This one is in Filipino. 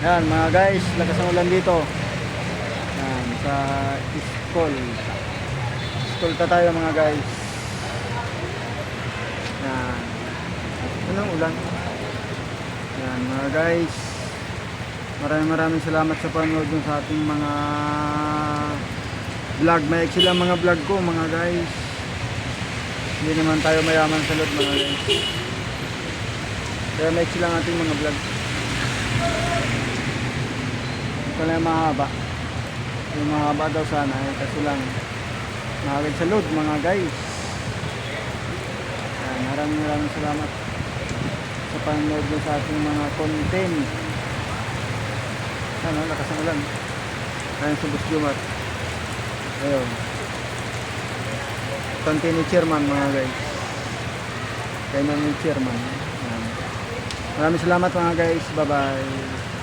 Yan mga guys, lakas ng ulan dito. Yan, sa school. School ta tayo mga guys. Yan. Anong ulan? Yan mga guys. Maraming maraming salamat sa panonood dun sa ating mga vlog. May lang mga vlog ko mga guys. Hindi naman tayo mayaman sa loob mga guys. Kaya may lang ating mga vlog. Ito na yung mahaba. Yung mahaba daw sana eh, kasi lang nakagad sa load mga guys. Yan, maraming maraming salamat sa panonood nyo sa ating mga content. Ano, lakas ng ulan. Ayan sa bus Jumar. Ayun. Content ni chairman mga guys. Kaya ni chairman. Yan. Maraming salamat mga guys. Bye bye.